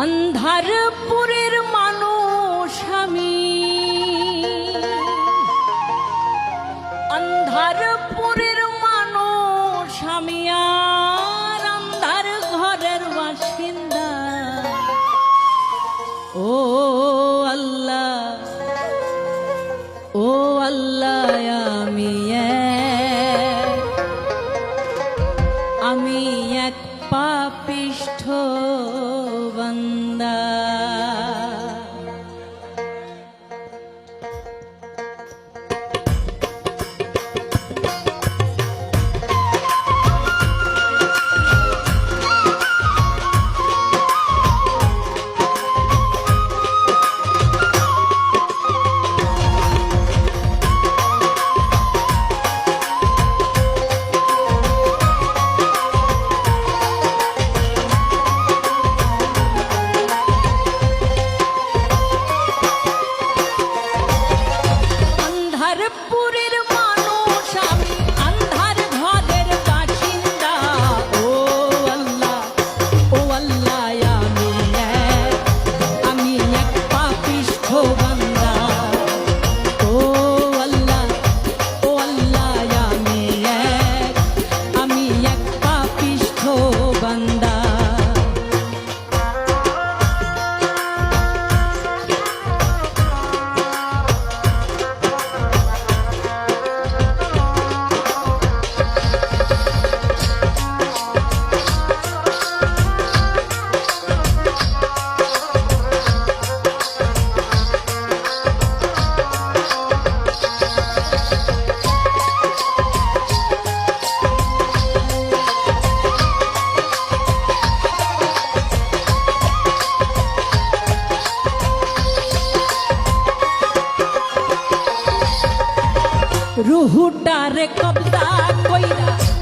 অন্ধারপুরের মানুষ আমি। অন্ধারপুরের মানুষ আমি আর অন্ধার ঘরের বাসিন্দা। ও আল্লাহ ও আল্লাহ, আমি আমি এক পাপিষ্ঠ। রুহুটারে কবজা কইরা